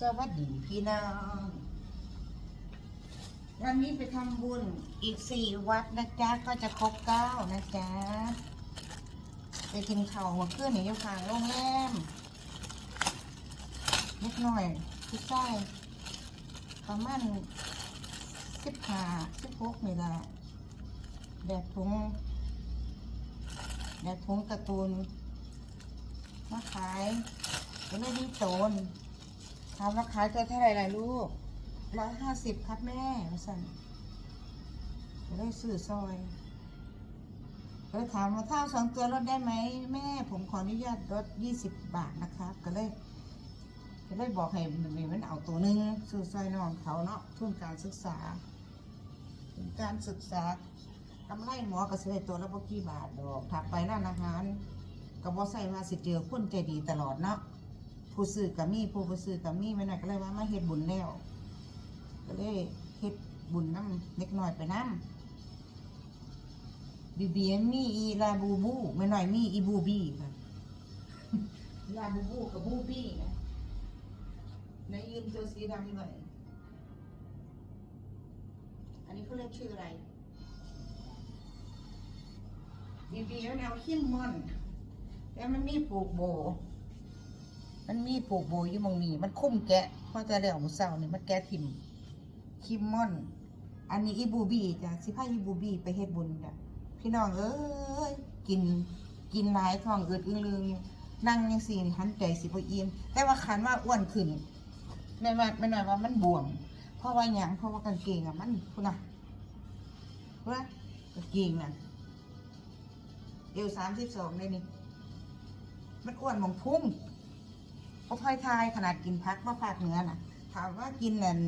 สวัสดีพี่น้องวันนี้ไปทำบุญอีกสี่วัดนะจ๊ะ ก็จะครบเก้านะจ๊ะ ไปกินข้าวมาขึ้นอยู่ข้างโรงแรมนิดหน่อยพี่ไส้ประมาณสิบห้าสิบหกนี่แหละแดดถุงแดดถุงการ์ตูนมาขายก็เลยดีโตนามว่าขายตัวเท่าไหร่ล่ะลูกร้อยห้าสิบครับแม่สั่นได้ซื้อซอยก็เลยถามว่าถ้าเอาสองตัวลดได้ไหมแม่ ผมขออนุญาตลดยี่สิบบาทนะครับ ก็เลยก็เลยบอกให้มันมันเอาตัวหนึ่งซื้อซอยนองเขาเนาะทุนการศึกษาการศึกษากำไรหมอก็ซื้อได้ตัวละบกี่บาทดอกถักไปร้านอาหารก็บ่ใส่ว่าสิเจอคนใจดีตลอดเนาะ ผู้ซื้อกับมีผู้บ่ซื้อกับมีไม่น่อยก็เลยว่ามาเฮ็ดบุญแล้ว ก็เลยเฮ็ดบุญน้ำเล็กน้อยไปน้ำบีบีมีอีลาบูบูไม่น้อยมีอีบูบีค่ะลาบูบูกับบูบี้นะในยืมตัวสีดำหน่อยอันนี้เขาเรียกชื่ออะไรบีบีมันเอาขิ้นมอน แล้วมันมีปลูกโบ มันมีปลูกโบอยู่มองนี้ มันคุ้มแกะเพราะจะเรียกของเศร้านี่มันแกะทิมคิมมอน อันนี้อีบูบี้จ้ะสิพาอีบูบี้ไปเฮ็ดบุญจ้ะพี่น้องเอ้ยกินกินหลายท้องอืดอึ้งลืงนั่งยังสี่หันใจสิบอิ่มแต่ว่าขันว่าอ้วนขึ้นแม่ว่าแม่น่อยว่ามันบวม เพราะว่าหยังเพราะว่ากางเกงอะมันคุณน่ะว่ากางเกงน่ะเอวสามสิบสองเลยนี่ มันอ้วนมองพุ่ง เพพายทายขนาดกินพักว่าภาคเหนือน่ะ ถามว่ากินนั่น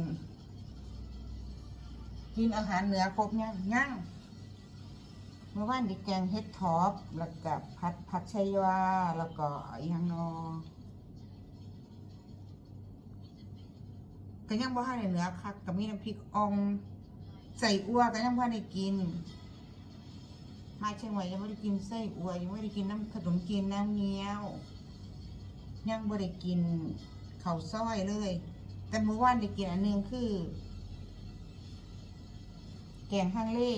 กินอาหารเหนือครบยังยังเมื่อวานดิแกงเฮ็ดท็อปแล้วก็ผัดผักชยวาแล้วก็อียังนอก็ยังบ่ทันได้เหนือคักก็มีน้ำพริกอ่องใส่อัวก็ยังบ่ทันได้กิน มาเชียงใหม่ยังไม่ได้กินไส้อัวยังไม่ได้กินน้ำขนมจีนน้ำเงี้ยว ยังบ่ได้กินข้าวซอยเลย แต่เมื่อวานได้กินอันหนึงคือ แกงฮังเล่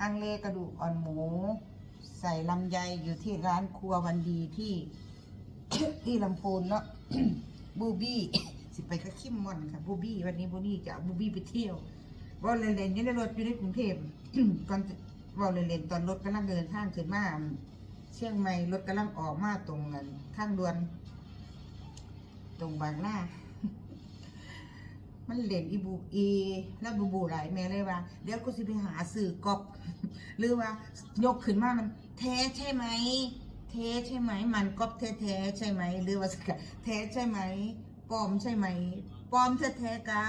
ฮังเล่กระดูกอ่อนหมู ใส่ลำไยอยู่ที่ร้านครัววันดีที่ที่ลำพูนเนาะบูบี้สิไปกับคิมมอนค่ะบูบี้วันนี้บูบี้จะเอาบูบี้ไปเที่ยวว่าเล่นๆอยังได้รถอยู่ในกรุงเทพก่อนว่าเล่นๆตอนรถกำลังเดินทางขึ้นมา เชียงใหม่รถกำลังออกมาตรงนั้นทางด่วน ตรงบางหน้า มันเล่นอีบูอีแล้วบูบูหลายแม่เลยว่า เดี๋ยวกูสิไปหาสื่อกอบหรือว่ายกขึ้นมามันแท้ใช่ไหมแท้ใช่ไหม มันกอบแท้แท้ๆใช่ไหม หรือว่าสกแท้ใช่ไหมปลอมใช่ไหมปลอมแท้แท้ๆกา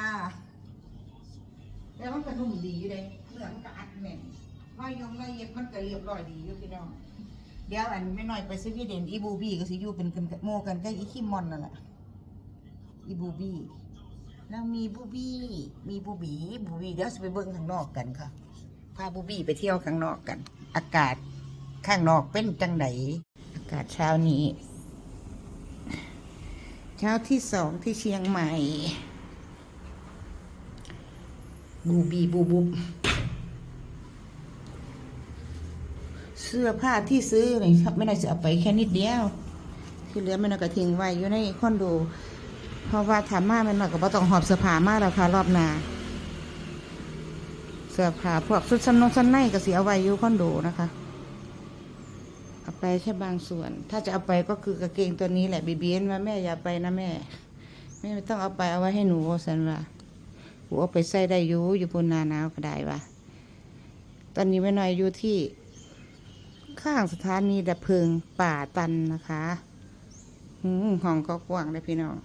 แล้วมันก็นุ่มดีเลยเนื้อมันก็อัดแน่นว่ายงว่ายเย็บมันก็เรียบร้อยดีอยู่พี่น้อง ดี๋ยวอันไม่น้อยไปสวีเดนอีบูบี้ก็สิอยู่เป็นกันโมกันก็อีคิมมอนนั่นแหละอีบูบี้แล้วมีบูบี้มีบูบีบูบี้เดี๋ยวจะไปเบิ่งข้างนอกกันค่ะพาบูบี้ไปเที่ยวข้างนอกกัน อากาศข้างนอกเป็นจังไหนอากาศเช้านี้ เช้าที่สองที่เชียงใหม่ บูบี้บูบูเสื้อผ้าที่ซื้อนี่ครับไม่ได้จะเอาไปแค่นิดเดียว ที่เหลือไม่น่าก็ทิ้งไว้อยู่ในคอนโดเพราะว่าถามมามันหน่อยก็บ่ต้องหอบเสื้อผ้ามาแล้วค่ะรอบหน้าเสื้อผ้าพวกชุดชั้นนงชั้นในก็เสิเอาไว้อยู่คอนโดนะคะเอาไปแค่บางส่วน ถ้าจะเอาไปก็คือกางเกงตัวนี้แหละบีบีนว่าแม่อย่าไปนะแม่แม่ไม่ต้องเอาไปเอาไว้ให้หนูสันว่าหัวไปใส่ได้อยู่อยู่บนนาหนาวก็ได้ว่ะตอนนี้แม่น้อยอยู่ที่ ข้างสถานีดับเพลิงป่าตันนะคะอืมห้องก็กว้างเลยพี่น้อง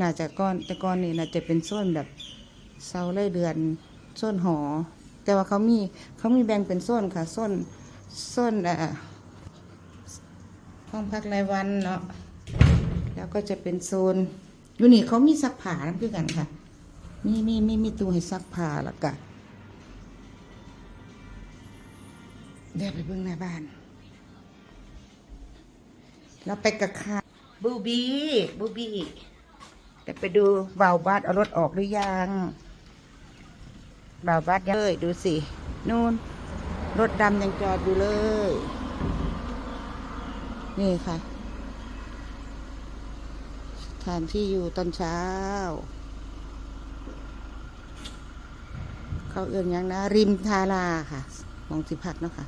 น่าจะก้อนแต่ก้อนนี่น่าจะเป็นโซนแบบเสาไร่เดือนโซนหอ แต่ว่าเขามีเขามีแบ่งเป็นโซนค่ะโซนโซนอ่อห้องพักรายวันเนาะแล้วก็จะเป็นโซนอยู่นี่เขามีซักผ้านั่นคือกันค่ะ มีมีมีมีตู้ให้ซักผ้าแล้วก็เดี๋ยวไปเบิ่งหน้าบ้าน เราไปกับค่ะบูบี้บูบี้แต่ไปดูบ่าวบัสเอารถออกหรือยังบ่าวบัสยังเลยดูสิ นู่น รถดำยังจอดอยู่เลย นี่ค่ะสถานที่อยู่ตอนเช้า เขาเอื่นหยังนะ ริมทาราค่ะ มองสิพักเนาะค่ะ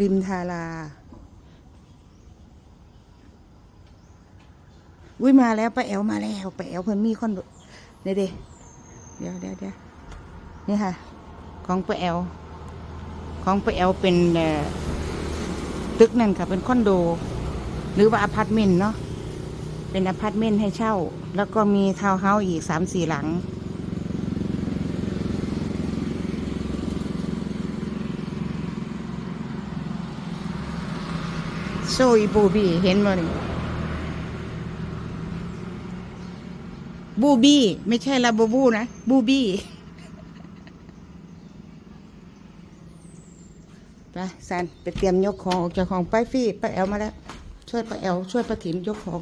ริมทารา อุ้ยมาแล้วป้าแอวมาแล้วป้าแอวเพิ่นมีคอนโดเดี๋ยวเดี๋ยวเดี๋ยวเดี๋ยวเดี๋ยวนี่ค่ะ ของป้าแอว ของป้าแอวเป็นตึกนั่นค่ะ เป็นคอนโด หรือว่าอพาร์ตเมนต์เนาะเป็นอพาร์ตเมนต์ให้เช่า แล้วก็มีทาวน์เฮาส์อีกสามสี่หลังโซอีบูบีเห็นมั้ย บูบี้ ไม่ใช่ลาบูบูนะ บูบี้ไปสันไปเตรียมยกของออกจากของป้ายฟี่ป้าแอลมาแล้ว ช่วยป้าแอล ช่วยป้าถิ่นยกของ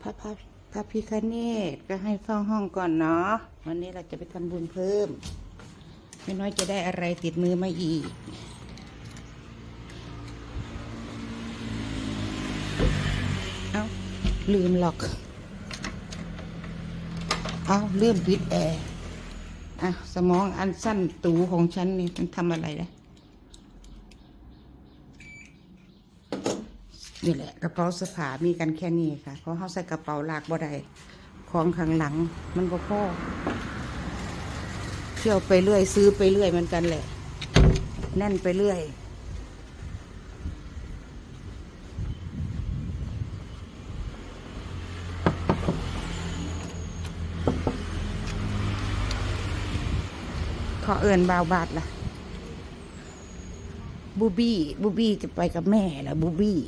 พระพระพระพิคเนตก็ให้เฝ้าห้องก่อนเนาะวันนี้เราจะไปทำบุญเพิ่มไม่น้อยจะได้อะไรติดมือมาอีก เอา ลืมหรอก เอาลืมปิดแอร์อะสมองอันสั้นตูของฉันนี่มันทำอะไรนะนี่แหละกระเป๋าสภามีกันแค่นี้ค่ะ เพราะเขาใส่กระเป๋าลากบ่ได้ของข้างหลัง มันก็พอเที่ยวไปเรื่อย ซื้อไปเรื่อยมือนกันแหละ แน่นไปเรื่อย อเอินบาวบาทล่ะ บูบี้ บูบี้จะไปกับแม่ล้วบูบี้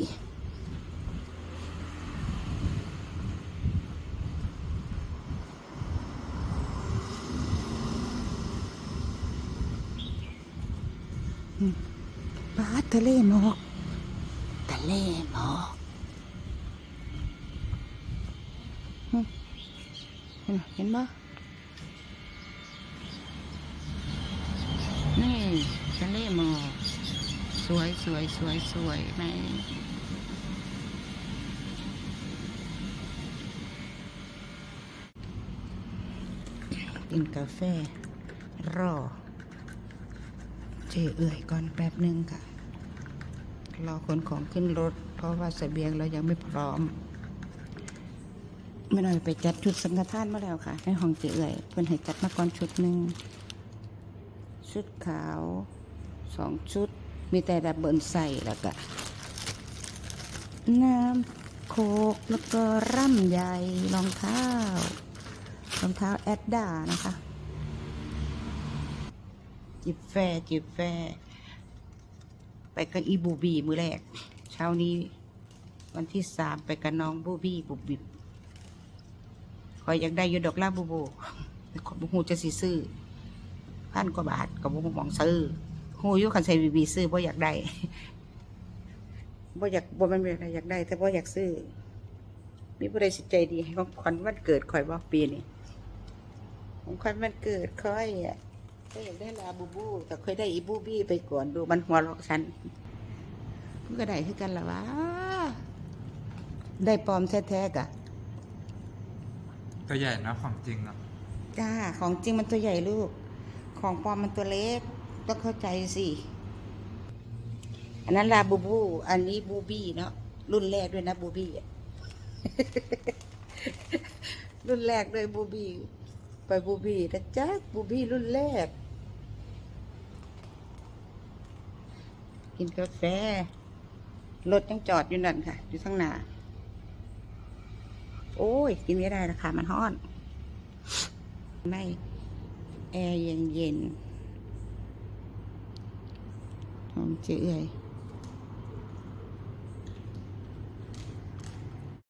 บาทะเลหมอกทะเลหมอกเห็นเห็นปะนี่ ทะเลหมอกสวยสวยสวยสวยไหมกินกาแฟ รอ เจเอื่อยก่อนแป๊บหนึ่งค่ะ รอขนของขึ้นรถ เพราะว่าเสบียงเรายังไม่พร้อมไม่น่อยไปจัดชุดสังฆทานมาแล้วค่ะ ในห้องเจเอื่อยเพิ่นให้จัดมาก่อนชุดหนึ่งชุดขาว สองชุด มีแต่ดับเบิลใส่แล้วก็น้ำโคกแล้วก็ร่ำใหญ่รองเท้ารองเท้าแอดดานะคะ จิบแฟจิบแฟไปกับอีบูบีมือแรก เช้านี้วันที่สามไปกับน้องบูบี้บุบบิบคอยอยากได้ยูดอกลาบูบูแต่ขอบุหูจะสิซื้อพันกว่าบาทกับบุหูมองซื้อ หูอยุคันใส่บีบีซื้อบ่อยากได้บ่อยากบ่แมันเป็นอะไรอยากได้ แต่บ่อยากซื้อ มีผู้ใดสิใจดีให้ของขวัญวันเกิดคอยบ่ปีนี้ของขวัญวันเกิดคอยอะก็อยากได้ลาบูบูแต่เคยได้อีบูบี้ไปก่อนดูมันหัวเราะฉันมันก็ได้คือกันละวะได้ปลอมแท้ๆกะตัวใหญ่นะของจริงเนาะจ้าของจริงมันตัวใหญ่ลูก ของปลอมมันตัวเล็ก ต้องเข้าใจสิ อันนั้นลาบูบู อันนี้บูบี้เนาะรุ่นแรกด้วยนะบูบี้รุ่นแรกด้วยบูบี้ไปบูบี้นะจ๊ะบูบี้รุ่นแรก กินกาแฟรถยังจอดอยู่นั่นค่ะ อยู่ข้างหน้า โอ้ย กินไม่ได้ราคามันฮ้อน ไม่ แอร์เย็นเย็น chị ấy